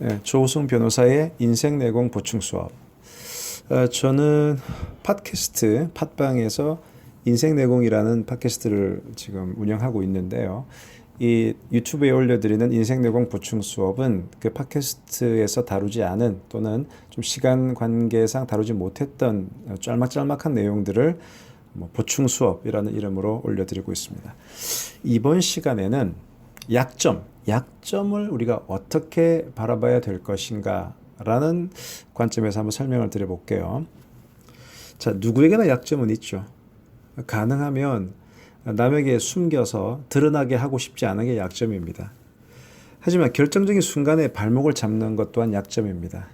예, 조우승 변호사의 인생 내공 보충 수업. 어, 저는 팟캐스트 팟빵에서 인생 내공이라는 팟캐스트를 지금 운영하고 있는데요. 이 유튜브에 올려드리는 인생 내공 보충 수업은 그 팟캐스트에서 다루지 않은 또는 좀 시간 관계상 다루지 못했던 짤막짤막한 내용들을 뭐 보충 수업이라는 이름으로 올려드리고 있습니다. 이번 시간에는 약점, 약점을 우리가 어떻게 바라봐야 될 것인가 라는 관점에서 한번 설명을 드려볼게요. 자, 누구에게나 약점은 있죠. 가능하면 남에게 숨겨서 드러나게 하고 싶지 않은 게 약점입니다. 하지만 결정적인 순간에 발목을 잡는 것 또한 약점입니다.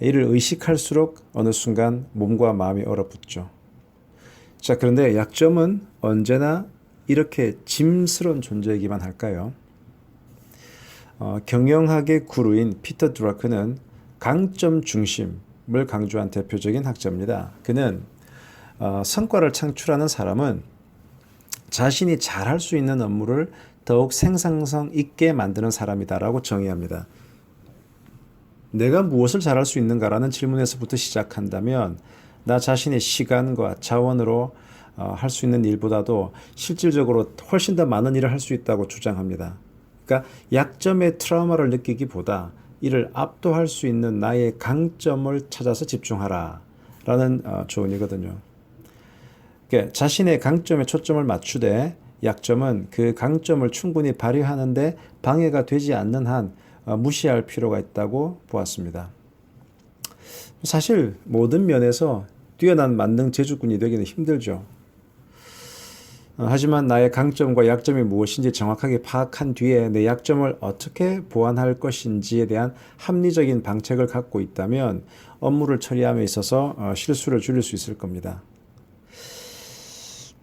이를 의식할수록 어느 순간 몸과 마음이 얼어붙죠. 자, 그런데 약점은 언제나 이렇게 짐스러운 존재이기만 할까요? 어, 경영학의 구루인 피터 드라크는 강점 중심을 강조한 대표적인 학자입니다. 그는 어, 성과를 창출하는 사람은 자신이 잘할 수 있는 업무를 더욱 생산성 있게 만드는 사람이다라고 정의합니다. 내가 무엇을 잘할 수 있는가라는 질문에서부터 시작한다면 나 자신의 시간과 자원으로 어, 할 수 있는 일보다도 실질적으로 훨씬 더 많은 일을 할 수 있다고 주장합니다. 그러니까 약점의 트라우마를 느끼기보다 이를 압도할 수 있는 나의 강점을 찾아서 집중하라 라는 어, 조언이거든요. 그러니까 자신의 강점에 초점을 맞추되 약점은 그 강점을 충분히 발휘하는데 방해가 되지 않는 한 어, 무시할 필요가 있다고 보았습니다. 사실 모든 면에서 뛰어난 만능 제주꾼이 되기는 힘들죠. 어, 하지만 나의 강점과 약점이 무엇인지 정확하게 파악한 뒤에 내 약점을 어떻게 보완할 것인지에 대한 합리적인 방책을 갖고 있다면 업무를 처리함에 있어서 어, 실수를 줄일 수 있을 겁니다.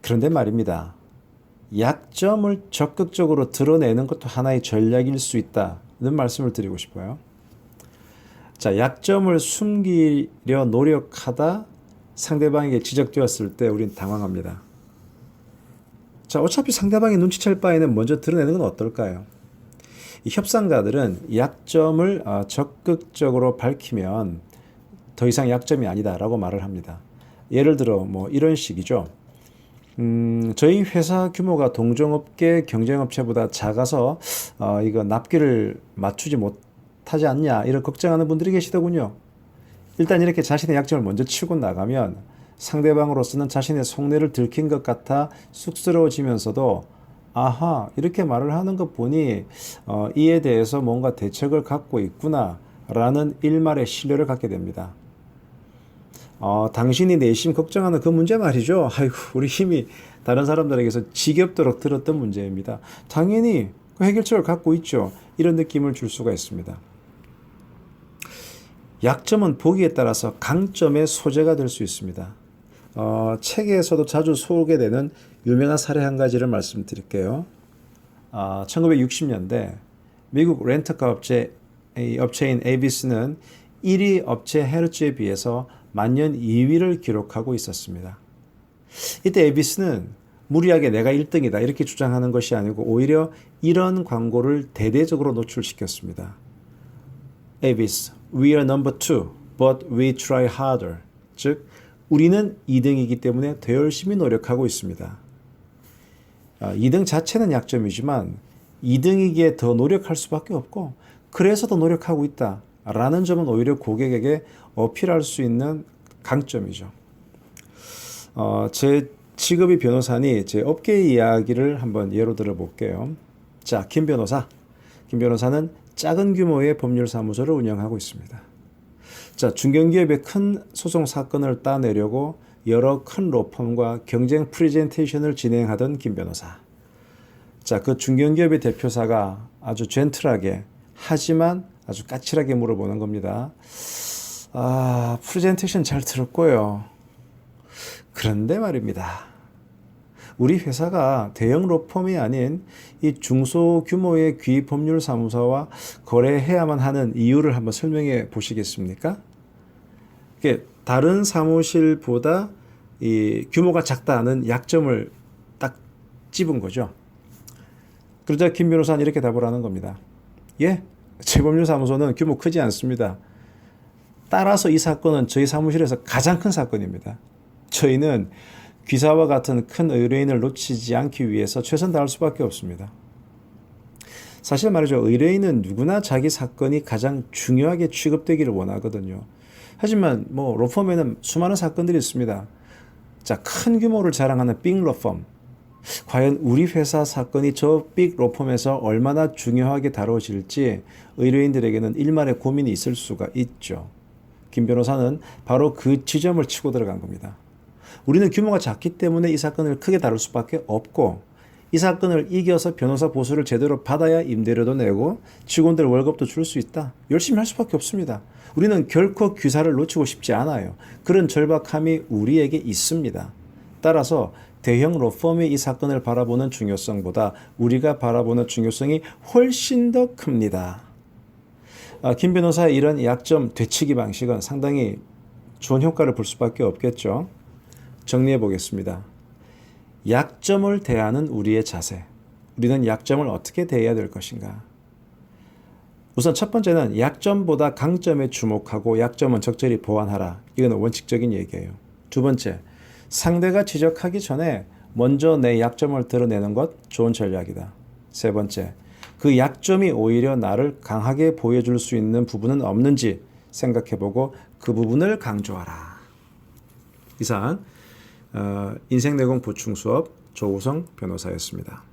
그런데 말입니다. 약점을 적극적으로 드러내는 것도 하나의 전략일 수 있다는 말씀을 드리고 싶어요. 자, 약점을 숨기려 노력하다 상대방에게 지적되었을 때 우린 당황합니다. 자, 어차피 상대방이 눈치챌 바에는 먼저 드러내는 건 어떨까요? 이 협상가들은 약점을 어, 적극적으로 밝히면 더 이상 약점이 아니다라고 말을 합니다. 예를 들어 뭐 이런 식이죠. 음, 저희 회사 규모가 동종업계 경쟁업체보다 작아서 어, 이거 납기를 맞추지 못하지 않냐 이런 걱정하는 분들이 계시더군요. 일단 이렇게 자신의 약점을 먼저 치고 나가면 상대방으로서는 자신의 속내를 들킨 것 같아 쑥스러워지면서도 아하 이렇게 말을 하는 것 보니 어, 이에 대해서 뭔가 대책을 갖고 있구나라는 일말의 신뢰를 갖게 됩니다. 어, 당신이 내심 걱정하는 그 문제 말이죠. 아이고 우리 힘이 다른 사람들에게서 지겹도록 들었던 문제입니다. 당연히 그 해결책을 갖고 있죠. 이런 느낌을 줄 수가 있습니다. 약점은 보기에 따라서 강점의 소재가 될 수 있습니다. 어, 책에서도 자주 소개되는 유명한 사례 한 가지를 말씀드릴게요. 어, 1960년대 미국 렌터카 업체 이 업체인 에비스는 1위 업체 헤르츠에 비해서 만년 2위를 기록하고 있었습니다. 이때 에비스는 무리하게 내가 1등이다 이렇게 주장하는 것이 아니고 오히려 이런 광고를 대대적으로 노출시켰습니다. 에비스, we are number two, but we try harder. 즉, 우리는 2등이기 때문에 더 열심히 노력하고 있습니다. 2등 자체는 약점이지만 2등이기에 더 노력할 수밖에 없고 그래서 더 노력하고 있다. 라는 점은 오히려 고객에게 어필할 수 있는 강점이죠. 어, 제 직업이 변호사니 제 업계 이야기를 한번 예로 들어 볼게요. 자, 김 변호사. 김 변호사는 작은 규모의 법률 사무소를 운영하고 있습니다. 자, 중견기업의 큰 소송 사건을 따내려고 여러 큰 로펌과 경쟁 프레젠테이션을 진행하던 김 변호사. 자, 그 중견기업의 대표사가 아주 젠틀하게 하지만 아주 까칠하게 물어보는 겁니다. 아, 프레젠테이션 잘 들었고요. 그런데 말입니다. 우리 회사가 대형 로펌이 아닌 이 중소 규모의 귀법률 사무소와 거래해야만 하는 이유를 한번 설명해 보시겠습니까? 다른 사무실보다 이 규모가 작다는 약점을 딱 집은 거죠. 그러자 김 변호사는 이렇게 답을 하는 겁니다. 예, 재법률사무소는 규모 크지 않습니다. 따라서 이 사건은 저희 사무실에서 가장 큰 사건입니다. 저희는 귀사와 같은 큰 의뢰인을 놓치지 않기 위해서 최선 다할 수밖에 없습니다. 사실 말이죠. 의뢰인은 누구나 자기 사건이 가장 중요하게 취급되기를 원하거든요. 하지만 뭐 로펌에는 수많은 사건들이 있습니다. 자, 큰 규모를 자랑하는 빅 로펌. 과연 우리 회사 사건이 저 빅 로펌에서 얼마나 중요하게 다뤄질지 의뢰인들에게는 일말의 고민이 있을 수가 있죠. 김 변호사는 바로 그 지점을 치고 들어간 겁니다. 우리는 규모가 작기 때문에 이 사건을 크게 다룰 수밖에 없고 이 사건을 이겨서 변호사 보수를 제대로 받아야 임대료도 내고 직원들 월급도 줄 수 있다. 열심히 할 수밖에 없습니다. 우리는 결코 귀사를 놓치고 싶지 않아요. 그런 절박함이 우리에게 있습니다. 따라서 대형 로펌이 이 사건을 바라보는 중요성보다 우리가 바라보는 중요성이 훨씬 더 큽니다. 아, 김 변호사의 이런 약점 되치기 방식은 상당히 좋은 효과를 볼 수밖에 없겠죠. 정리해 보겠습니다. 약점을 대하는 우리의 자세. 우리는 약점을 어떻게 대해야 될 것인가? 우선 첫 번째는 약점보다 강점에 주목하고 약점은 적절히 보완하라. 이건 원칙적인 얘기예요. 두 번째, 상대가 지적하기 전에 먼저 내 약점을 드러내는 것 좋은 전략이다. 세 번째, 그 약점이 오히려 나를 강하게 보여줄 수 있는 부분은 없는지 생각해보고 그 부분을 강조하라. 이상 어, 인생내공 보충 수업 조우성 변호사였습니다.